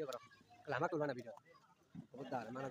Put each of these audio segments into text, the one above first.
Video করো। তাহলে আমার তুলবা না ভিডিও। খবরদার মানা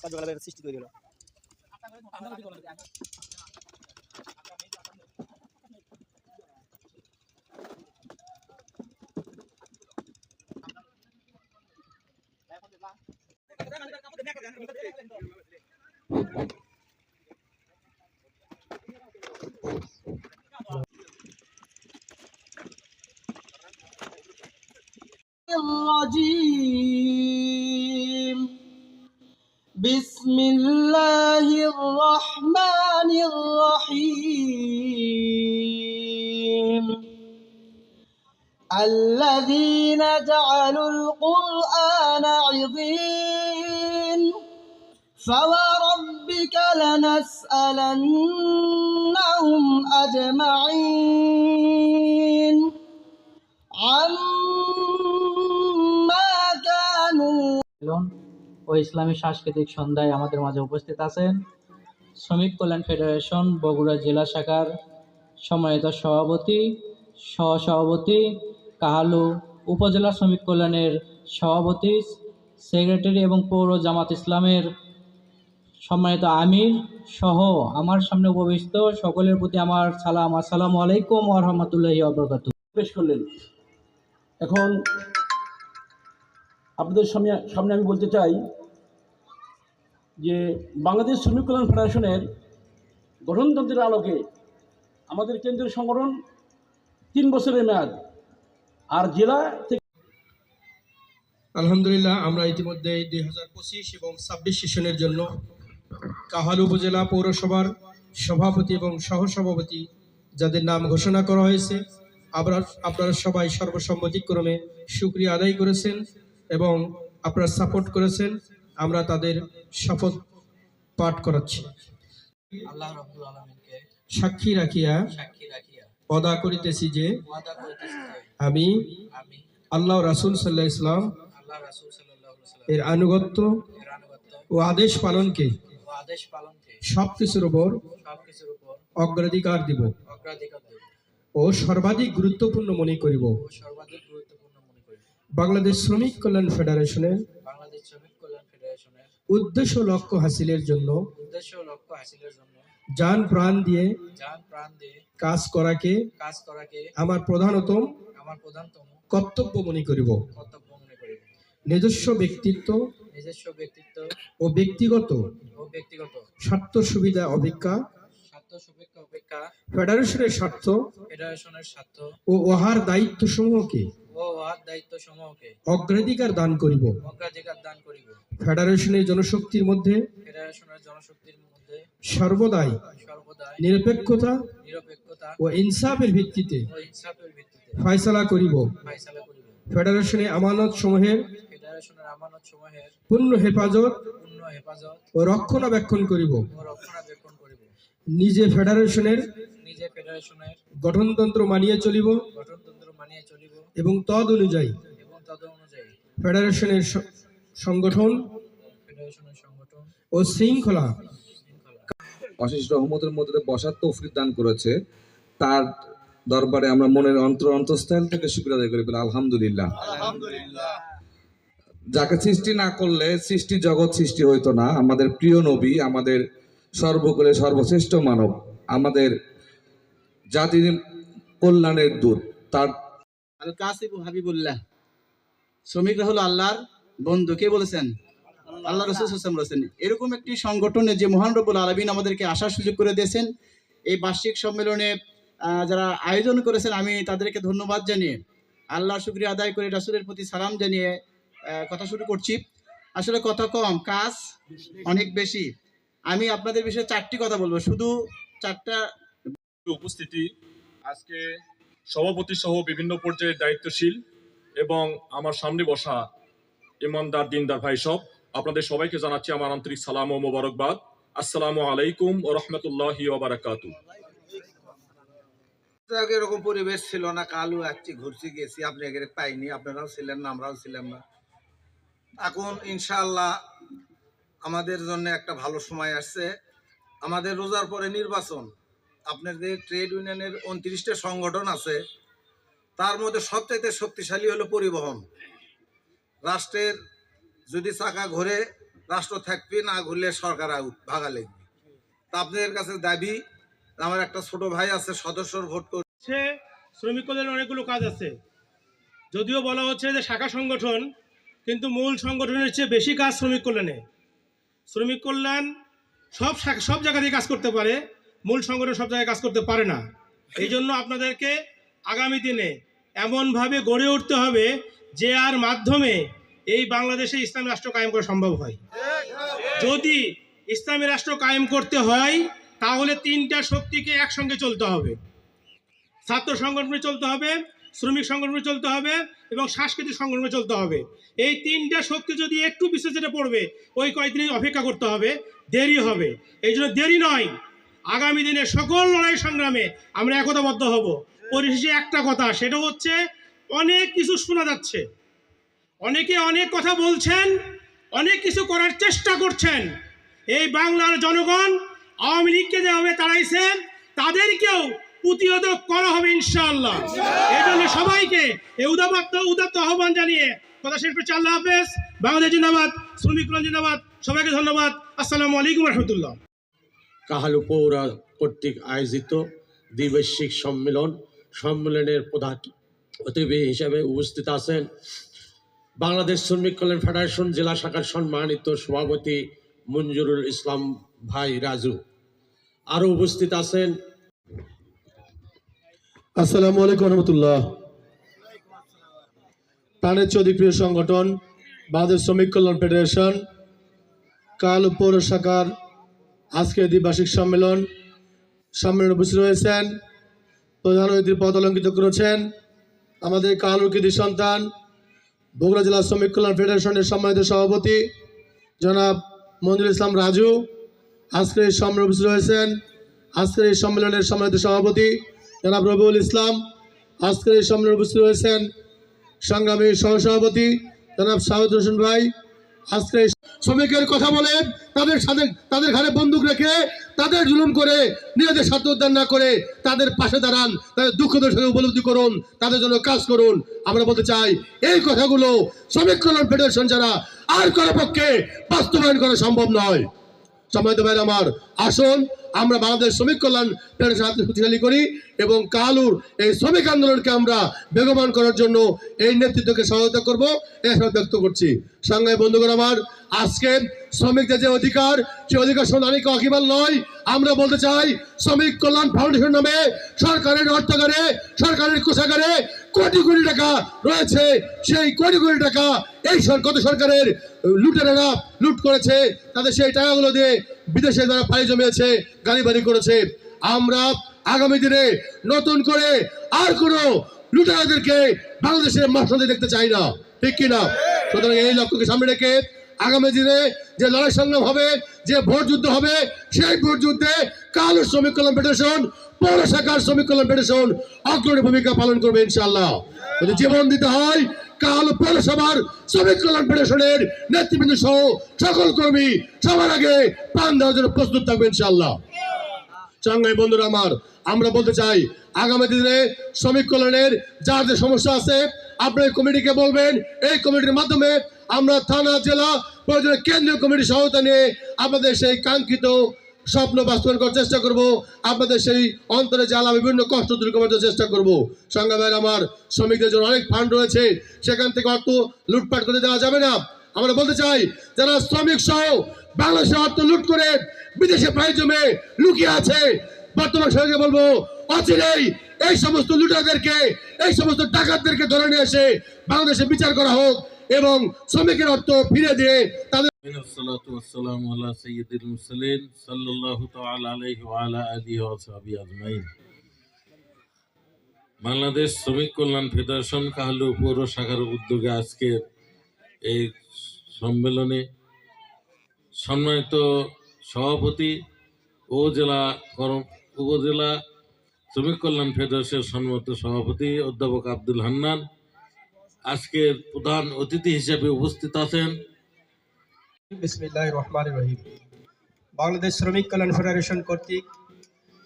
কিন্তু ভালো সৃষ্টি করে দিল। الرجيم. بسم الله الرحمن الرحيم. الذين جعلوا القرآن عظيم. فوربك لنسألنهم أجمعين. মিলন ও ইসলামী সাংস্কৃতিক সন্ধ্যায় আমাদের মাঝে উপস্থিত আছেন। শ্রমিক কল্যাণ ফেডারেশন বগুড়া জেলা শাখার সম্মানিত সভাপতি, সহসভাপতি, কাহালু উপজেলা শ্রমিক কল্যাণের সভাপতি, সেক্রেটারি এবং পৌর জামাত ইসলামের সম্মানিত আমির সহ আমার সামনে উপবিষ্ট সকলের প্রতি আমার সালাম। আসসালামু আলাইকুম রাহমাতুল্লাহি ওয়া বারাকাতুহু। পেশ করলেন। এখন আপনাদের সামনে সামনে আমি বলতে চাই যে বাংলাদেশ শ্রমিক কল্যাণ ফেডারেশনের গঠনতন্ত্রের আলোকে আমাদের কেন্দ্রীয় সংগঠন তিন বছরের মেয়াদ। আর জেলা থেকে আলহামদুলিল্লাহ, আমরা ইতিমধ্যে দুই হাজার পঁচিশ এবং ছাব্বিশ সেশনের জন্য কাহাল উপজেলা পৌরসভার সভাপতি এবং সহসভাপতি যাদের নাম ঘোষণা করা হয়েছে আপনারা আপনারা সবাই সর্বসম্মতিক্রমে সুক্রিয়া আদায় করেছেন। এবং আপনারা সাপোর্ট করেছেন আমরা তাদের শপথ পাঠ করাচ্ছি। আল্লাহ রাব্বুল আলামিনকে সাক্ষী রাখিয়া সাক্ষী রাখিয়া অদা করিতেছি যে ওয়াদা করিতেছি আমি আমি আল্লাহ রাসুল সাল্লাহ ইসলাম আল্লাহ রাসূল সাল্লাল্লাহু আলাইহি ওয়াসাল্লাম এর আনুগত্য এর আনুগত্য ও আদেশ পালনকে ও আদেশ পালনকে সব কিছুর উপর সবকিছুর উপর অগ্রাধিকার দিব অগ্রাধিকার দেব। ও সর্বাধিক গুরুত্বপূর্ণ মনে করিব। সর্বাধিক বাংলাদেশ শ্রমিক কল্যাণ ফেডারেশনের উদ্দেশ্য লক্ষ্য হাসিলের জন্য উদ্দেশ্য লক্ষ্য হাসিলের জন্য যান প্রাণ দিয়ে জান প্রাণ দিয়ে কাজ করাকে কাজ করাকে আমার প্রধানতম আমার প্রধানতম কর্তব্য মনে করিব। কর্তব্য মনে করি নিজস্ব ব্যক্তিত্ব নিজস্ব ব্যক্তিত্ব ও ব্যক্তিগত ও ব্যক্তিগত স্বার্থ সুবিধা অপেক্ষা স্বার্থ অপেক্ষা ফেডারেশনের স্বার্থ ফেডারেশনের স্বার্থ ও ওহার দায়িত্ব সমূহকে ও ওয়ার দায়িত্ব সমূহকে অগ্রাধিকার দান করিব। অগ্রাধিকার দান করিব। ফেডারেশনের জনশক্তির মধ্যে ফেডারেশনের জনশক্তির মধ্যে সর্বদাই সর্বদাই নিরপেক্ষতা নিরপেক্ষতা ও ইনসাফের ভিত্তিতে ও ইনসাফের ভিত্তিতে ফয়সালা করিব। ফাইসালা করিব। ফেডারেশনে আমানত সমূহের ফেডারেশনের আমানত সমূহের পূর্ণ হেফাজত পূর্ণ হেফাজত ও রক্ষণাবেক্ষণ করিব। ও রক্ষণাবেক্ষণ করিব নিজে ফেডারেশনের নিজে ফেডারেশনের গঠনতন্ত্র মানিয়ে চলিব গঠনতন্ত্র মানিয়ে চলিব এবং তদ অনুযায়ী এবং তদ অনুযায়ী ফেডারেশনের সংগঠন ফেডারেশনের সংগঠন ও শৃঙ্খলা অশেষ রহমতের মধ্যে বসার তৌফিক দান করেছে। তার দরবারে আমরা মনের অন্তর অন্তঃস্থল থেকে শুক্রিয়া আদায় করি বলি আলহামদুলিল্লাহ। যাকে সৃষ্টি না করলে সৃষ্টি জগৎ সৃষ্টি হইতো না। আমাদের প্রিয় নবী আমাদের সর্বকুলে সর্বশ্রেষ্ঠ মানব। আমাদের জাতির কল্যাণের দূত, তার আল কাসিব হাবিবুল্লাহ। শ্রমিকরা হলো আল্লাহর বন্ধু। কে বলেছেন? আল্লাহ রসুল হাসান বলেছেন, এরকম একটি সংগঠনে যে মহান রবুল আলমিন আমাদেরকে আসার সুযোগ করে দিয়েছেন, এই বার্ষিক সম্মেলনে যারা আয়োজন করেছেন, আমি তাদেরকে ধন্যবাদ জানিয়ে আল্লাহ শুক্রিয়া আদায় করে রাসুলের প্রতি সালাম জানিয়ে কথা শুরু করছি। আসলে কথা কম, কাজ অনেক বেশি। আমি আপনাদের বিষয়ে চারটি কথা বলব। শুধু চারটা উপস্থিতি আজকে সভাপতি সহ বিভিন্ন পর্যায়ের দায়িত্বশীল এবং আমার সামনে বসা ইমানদার দিনদার ভাই সব আপনাদের সবাইকে জানাচ্ছি আমার আন্তরিক সালাম ও মোবারকবাদ। আসসালামু আলাইকুম ও রহমতুল্লাহি ওবারাকাতু এরকম পরিবেশ ছিল না কালু আসছি ঘুরছি গেছি আপনি আগে পাইনি আপনারাও ছিলেন না আমরাও ছিলাম না। এখন ইনশাআল্লাহ আমাদের জন্য একটা ভালো সময় আসছে। আমাদের রোজার পরে নির্বাচন। আপনার যে ট্রেড ইউনিয়নের উনত্রিশটা সংগঠন আছে, তার মধ্যে সবচাইতে শক্তিশালী হলো পরিবহন। রাষ্ট্রের যদি চাকা ঘুরে, রাষ্ট্র থাকবে, না ঘুরলে সরকার আউট ভাগা লাগবে। তা আপনাদের কাছে দাবি, আমার একটা ছোট ভাই আছে, সদস্যর ভোট করে হচ্ছে শ্রমিক কল্যাণের অনেকগুলো কাজ আছে। যদিও বলা হচ্ছে যে শাখা সংগঠন, কিন্তু মূল সংগঠনের চেয়ে বেশি কাজ শ্রমিক কল্যাণে। শ্রমিক কল্যাণ সব সব জায়গাতেই কাজ করতে পারে, মূল সংগঠন সব জায়গায় কাজ করতে পারে না। এই জন্য আপনাদেরকে আগামী দিনে এমনভাবে গড়ে উঠতে হবে যে আর মাধ্যমে এই বাংলাদেশে ইসলামী রাষ্ট্র কায়েম করা সম্ভব হয়। যদি ইসলামী রাষ্ট্র কায়েম করতে হয়, তাহলে তিনটা শক্তিকে একসঙ্গে চলতে হবে। ছাত্র সংগঠনে চলতে হবে শ্রমিক সংগঠনে চলতে হবে এবং সাংস্কৃতিক সংগঠনে চলতে হবে। এই তিনটা শক্তি যদি একটু বিশেষে পড়বে, ওই কয়েকদিন অপেক্ষা করতে হবে। দেরি হবে। এই জন্য দেরি নয়। আগামী দিনে সকল লড়াই সংগ্রামে আমরা একতাবদ্ধ হব। পরিশেষে একটা কথা, সেটা হচ্ছে অনেক কিছু শোনা যাচ্ছে। অনেকে অনেক কথা বলছেন, অনেক কিছু করার চেষ্টা করছেন। এই বাংলার জনগণ আওয়ামী লীগকে যেভাবে তাড়াইছে, তাদেরকেও প্রতিহত করা হবে ইনশাআল্লাহ। এই জন্য সবাইকে এই উদাত্ত উদাত্ত আহ্বান জানিয়ে কথা শেষ করছি। আল্লাহ হাফেজ। বাংলাদেশ জিন্দাবাদ শ্রমিক কল্যাণ জিন্দাবাদ। সবাইকে ধন্যবাদ। আসসালামু আলাইকুম রহমতুল্লাহ। কাহালু পৌরা কর্তৃক আয়োজিত দ্বিবার্ষিক সম্মেলন সম্মেলনের প্রধান অতিথি হিসাবে উপস্থিত আছেন বাংলাদেশ শ্রমিক কল্যাণ ফেডারেশন জেলা শাখার সম্মানিত সভাপতি মঞ্জুরুল ইসলাম ভাই রাজু। আরও উপস্থিত আছেন আসসালামু আলাইকুম রহমতুল্লাহ। প্রাণের চৌধুরী সংগঠন, বাংলাদেশ শ্রমিক কল্যাণ ফেডারেশন, কাল পৌর শাখার আজকের দ্বিবার্ষিক সম্মেলন, সম্মেলনে উপস্থিত রয়েছেন প্রধান অতিথির পদ অলঙ্কিত করেছেন। আমাদের কালুর কৃতি সন্তান, বগুড়া জেলা শ্রমিক কল্যাণ ফেডারেশনের সম্মানিত সভাপতি, জনাব মঞ্জুর ইসলাম রাজু। আজকের সম্মেলনে উপস্থিত রয়েছেন আজকের এই সম্মেলনের সম্মানিত সভাপতি জনাব রবিউল ইসলাম, আজকের এই সম্মেলনে উপস্থিত রয়েছেন সংগ্রামী সহসভাপতি জনাব সাউদ হোসেন ভাই। আজকে শ্রমিকের কথা বলে তাদের সাথে, তাদের ঘরে বন্দুক রেখে তাদের জুলুম করে, নিজেদের স্বার্থ উদ্ধার না করে তাদের পাশে দাঁড়ান, তাদের দুঃখদের সঙ্গে উপলব্ধি করুন, তাদের জন্য কাজ করুন। আমরা বলতে চাই, এই কথাগুলো শ্রমিক কল্যাণ ফেডারেশন যারা আর কারও পক্ষে বাস্তবায়ন করা সম্ভব নয়। সম্মানিত ভাই আমার আসুন আমরা বাংলাদেশ শ্রমিক কল্যাণ ফেডারেশন হাতে শক্তিশালী করি এবং কালুর এই শ্রমিক আন্দোলনকে আমরা বেগবান করার জন্য এই নেতৃত্বকে সহায়তা করব এই ব্যক্ত করছি। সঙ্গে বন্ধুগণ আমার, আজকে শ্রমিকদের যে অধিকার সেই অধিকার সন্ধানিক অকিবাল নয়। আমরা বলতে চাই, শ্রমিক কল্যাণ ফাউন্ডেশন নামে সরকারের অর্থাগারে সরকারের কোষাগারে কোটি কোটি টাকা রয়েছে। সেই কোটি কোটি টাকা এই গত সরকারের লুটেরা লুট করেছে। তাদের সেই টাকাগুলো দিয়ে বিদেশে তারা ফাইল জমিয়েছে গাড়ি বাড়ি করেছে, আমরা আগামী দিনে নতুন করে আর কোনো লুটেরাদেরকে বাংলাদেশের মশলাতে দেখতে চাই না। ঠিক কিনা? সুতরাং এই লক্ষ্যকে সামনে রেখে আগামী দিনে যে লড়াই সংগ্রাম হবে, যে ভোট যুদ্ধ হবে, সেই ভোট যুদ্ধে কালো শ্রমিক কল্যাণ ফেডারেশন, পৌর শাখার শ্রমিক কল্যাণ ফেডারেশন অগ্রণী ভূমিকা পালন করবে ইনশাআল্লাহ। যদি জীবন দিতে হয় কাল পৌরসভার শ্রমিক কল্যাণ ফেডারেশনের নেতৃবৃন্দ সহ সকল কর্মী সবার আগে প্রাণ দেওয়ার জন্য প্রস্তুত থাকবে ইনশাআল্লাহ। চাঙ্গাই বন্ধুরা আমার, আমরা বলতে চাই, আগামী দিনে শ্রমিক কল্যাণের যার যে সমস্যা আছে, আপনি এই কমিটিকে বলবেন, এই কমিটির মাধ্যমে আমরা থানা, জেলা, প্রয়োজনে কেন্দ্রীয় কমিটির সহায়তা নিয়ে আপনাদের সেই কাঙ্ক্ষিত স্বপ্ন বাস্তবায়ন করার চেষ্টা করব। আপনাদের সেই অন্তরে জ্বালা, বিভিন্ন কষ্ট দূর করার চেষ্টা করব। ভাইয়ের আমার শ্রমিকদের জন্য অনেক ফান্ড রয়েছে। সেখান থেকে অর্থ লুটপাট করে দেওয়া যাবে না। আমরা বলতে চাই, যারা শ্রমিক সহ বাংলাদেশের অর্থ লুট করে বিদেশে প্রায় জমে লুকিয়ে আছে, বর্তমান সরকারকে বলব, অচিরেই এই সমস্ত লুটারদেরকে এই সমস্ত ডাকাতদেরকে ধরে নিয়ে এসে বাংলাদেশে বিচার করা হোক এবং শ্রমিকের অর্থ ফিরে দিয়ে তাদের الصلاة والسلام على سيد المرسلين صلى الله تعالى عليه وعلى آله وصحبه أجمعين বাংলাদেশ শ্রমিক কল্যাণ ফেডারেশন কাহালু পৌর শাখার উদ্যোগে আজকে এই সম্মেলনে সম্মানিত সভাপতি ও জেলা কর্ম উপজেলা শ্রমিক কল্যাণ ফেডারেশনের সম্মানিত সভাপতি অধ্যাপক আব্দুল হান্নান আজকের প্রধান অতিথি হিসেবে উপস্থিত আছেন বিসমিল্লাহ রহমান রহিম। বাংলাদেশ শ্রমিক কল্যাণ ফেডারেশন কর্তৃক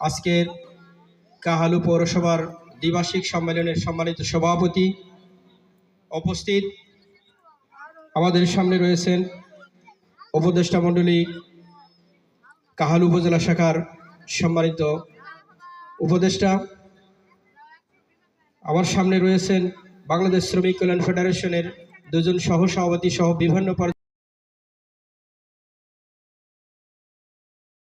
আজকের কাহালু পৌরসভার দ্বিবার্ষিক সম্মেলনের সম্মানিত সভাপতি উপস্থিত। আমাদের সামনে রয়েছেন উপদেষ্টা মণ্ডলী কাহালু উপজেলা শাখার সম্মানিত উপদেষ্টা। আমার সামনে রয়েছেন বাংলাদেশ শ্রমিক কল্যাণ ফেডারেশনের দুজন সহ সভাপতি সহ বিভিন্ন